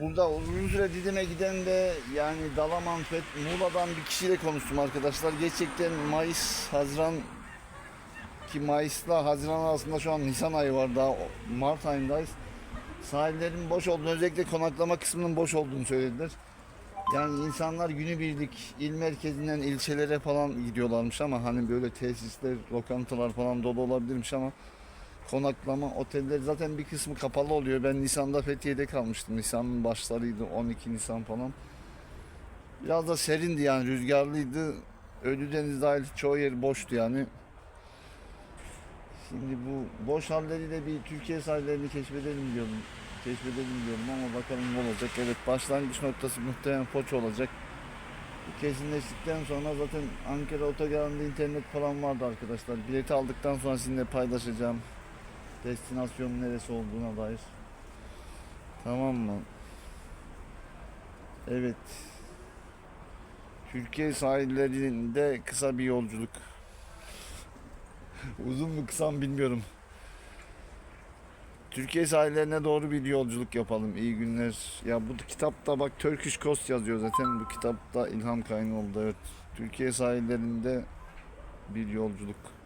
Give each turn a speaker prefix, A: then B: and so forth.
A: burada uzun süre Didim'e giden de yani Dalaman, Fet, Muğla'dan bir kişiyle konuştum arkadaşlar. Gerçekten Mayıs, Haziran ki Mayıs'la Haziran arasında şu an Nisan ayı var daha Mart ayındayız. Sahillerin boş olduğunu özellikle konaklama kısmının boş olduğunu söylediler. Yani insanlar günübirlik il merkezinden ilçelere falan gidiyorlarmış ama hani böyle tesisler, lokantalar falan dolu olabilirmiş ama konaklama oteller zaten bir kısmı kapalı oluyor. Ben Nisan'da Fethiye'de kalmıştım. Nisan'ın başlarıydı 12 Nisan falan. Biraz da serindi yani rüzgarlıydı. Ölüdeniz dahil çoğu yer boştu yani. Şimdi bu boş halleriyle bir Türkiye sahillerini keşfedelim diyorum. Keşfedelim diyorum ama bakalım ne olacak. Evet başlangıç noktası muhtemelen Foç olacak. Kesinleştikten sonra zaten Ankara otogarında internet falan vardı arkadaşlar. Bileti aldıktan sonra sizinle paylaşacağım. Destinasyonun neresi olduğuna dair. Tamam mı? Evet. Türkiye sahillerinde kısa bir yolculuk. Uzun mu kısa mı bilmiyorum. Türkiye sahillerine doğru bir yolculuk yapalım. İyi günler. Ya bu kitapta bak Turkish Coast yazıyor zaten. Bu kitapta ilham kaynağı oldu. Evet. Türkiye sahillerinde bir yolculuk.